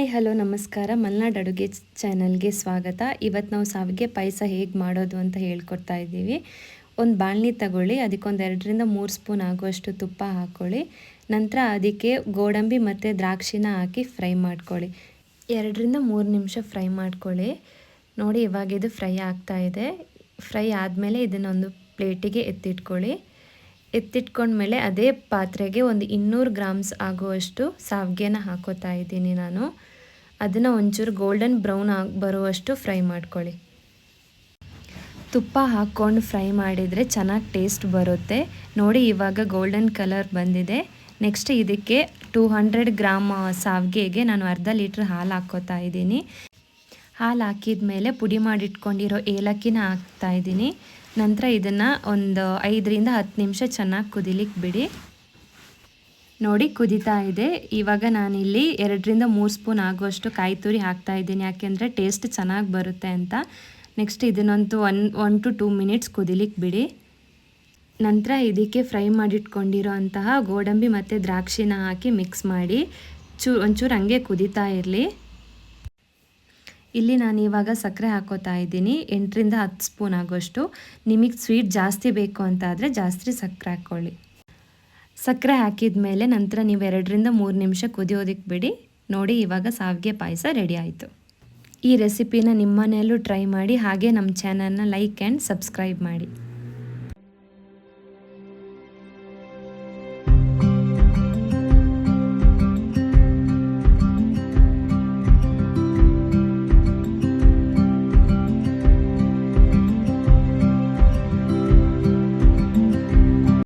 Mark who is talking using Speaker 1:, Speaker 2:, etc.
Speaker 1: Hello, ನಮಸ್ಕಾರ. ಮಲ್ನಾಡ್ ಅಡುಗೆ ಚಾನಲ್ಗೆ ಸ್ವಾಗತ. ಇವತ್ತು ನಾವು ಸಾವಿಗೆ ಪಾಯಸ ಹೇಗೆ ಮಾಡೋದು ಅಂತ ಹೇಳ್ಕೊಡ್ತಾ ಇದ್ದೀವಿ. ಒಂದು ಬಾಣಲಿ ತಗೊಳ್ಳಿ, ಅದಕ್ಕೊಂದು ಎರಡರಿಂದ ಮೂರು ಸ್ಪೂನ್ ಆಗುವಷ್ಟು ತುಪ್ಪ ಹಾಕ್ಕೊಳ್ಳಿ ನಂತರ ಅದಕ್ಕೆ ಗೋಡಂಬಿ ಮತ್ತು ದ್ರಾಕ್ಷಿನ ಹಾಕಿ ಫ್ರೈ ಮಾಡ್ಕೊಳ್ಳಿ. ಎರಡರಿಂದ ಮೂರು ನಿಮಿಷ ಫ್ರೈ ಮಾಡ್ಕೊಳ್ಳಿ. ನೋಡಿ, ಇವಾಗ ಇದು ಫ್ರೈ ಆಗ್ತಾ ಇದೆ. ಫ್ರೈ ಆದಮೇಲೆ ಇದನ್ನೊಂದು ಪ್ಲೇಟಿಗೆ ಎತ್ತಿಟ್ಕೊಳ್ಳಿ. ಎತ್ತಿಟ್ಕೊಂಡ್ಮೇಲೆ ಅದೇ ಪಾತ್ರೆಗೆ ಒಂದು ಇನ್ನೂರು ಗ್ರಾಮ್ಸ್ ಆಗುವಷ್ಟು ಸಾವಿಗೆನ ಹಾಕೋತಾ ಇದ್ದೀನಿ ನಾನು. ಅದನ್ನು ಒಂಚೂರು ಗೋಲ್ಡನ್ ಬ್ರೌನ್ ಆಗಿ ಬರುವಷ್ಟು ಫ್ರೈ ಮಾಡ್ಕೊಳ್ಳಿ. ತುಪ್ಪ ಹಾಕ್ಕೊಂಡು ಫ್ರೈ ಮಾಡಿದರೆ ಚೆನ್ನಾಗಿ ಟೇಸ್ಟ್ ಬರುತ್ತೆ. ನೋಡಿ ಇವಾಗ ಗೋಲ್ಡನ್ ಕಲರ್ ಬಂದಿದೆ. ನೆಕ್ಸ್ಟ್ ಇದಕ್ಕೆ ಟೂ ಹಂಡ್ರೆಡ್ ಗ್ರಾಮ್ ಸಾವಿಗೆಗೆ ನಾನು ಅರ್ಧ ಲೀಟ್ರ್ ಹಾಲು ಹಾಕ್ಕೋತಾ ಇದ್ದೀನಿ. ಹಾಲು ಹಾಕಿದ ಮೇಲೆ ಪುಡಿ ಮಾಡಿಟ್ಕೊಂಡಿರೋ ಏಲಕ್ಕಿನ ಹಾಕ್ತಾ ಇದ್ದೀನಿ. ನಂತರ ಇದನ್ನು ಒಂದು ಐದರಿಂದ ಹತ್ತು ನಿಮಿಷ ಚೆನ್ನಾಗಿ ಕುದಿಲಿಕ್ಕೆ ಬಿಡಿ. ನೋಡಿ ಕುದಿತಾ ಇದೆ. ಇವಾಗ ನಾನಿಲ್ಲಿ ಎರಡರಿಂದ ಮೂರು ಸ್ಪೂನ್ ಆಗುವಷ್ಟು ಕಾಯಿ ತುರಿ ಹಾಕ್ತಾ ಇದ್ದೀನಿ. ಯಾಕೆಂದರೆ ಟೇಸ್ಟ್ ಚೆನ್ನಾಗಿ ಬರುತ್ತೆ ಅಂತ. Next ಇದನ್ನಂತೂ one one to two minutes ಕುದಿಲಿಕ್ಕೆ ಬಿಡಿ. ನಂತರ ಇದಕ್ಕೆ ಫ್ರೈ ಮಾಡಿಟ್ಕೊಂಡಿರೋ ಅಂತಹ ಗೋಡಂಬಿ ಮತ್ತು ದ್ರಾಕ್ಷಿನ ಹಾಕಿ ಮಿಕ್ಸ್ ಮಾಡಿ. ಚೂ, ಒಂಚೂರು ಹಂಗೆ ಕುದಿತಾ ಇರಲಿ. ಇಲ್ಲಿ ನಾನು ಇವಾಗ ಸಕ್ಕರೆ ಹಾಕೋತಾ ಇದ್ದೀನಿ. ಎಂಟರಿಂದ ಹತ್ತು ಸ್ಪೂನ್ ಆಗೋಷ್ಟು. ನಿಮಗೆ ಸ್ವೀಟ್ ಜಾಸ್ತಿ ಬೇಕು ಅಂತ ಆದರೆ ಜಾಸ್ತಿ ಸಕ್ಕರೆ ಹಾಕ್ಕೊಳ್ಳಿ. ಸಕ್ಕರೆ ಹಾಕಿದ ಮೇಲೆ ನಂತರ ನೀವು ಎರಡರಿಂದ ಮೂರು ನಿಮಿಷ ಕುದಿಯೋದಕ್ಕೆ ಬಿಡಿ. ನೋಡಿ ಇವಾಗ ಸಾವಿಗೆ ಪಾಯಸ ರೆಡಿ ಆಯಿತು. ಈ ರೆಸಿಪಿನ ನಿಮ್ಮನೆಯಲ್ಲೂ ಟ್ರೈ ಮಾಡಿ. ಹಾಗೆ ನಮ್ಮ ಚಾನಲ್ನ ಲೈಕ್ ಆ್ಯಂಡ್ ಸಬ್ಸ್ಕ್ರೈಬ್ ಮಾಡಿ.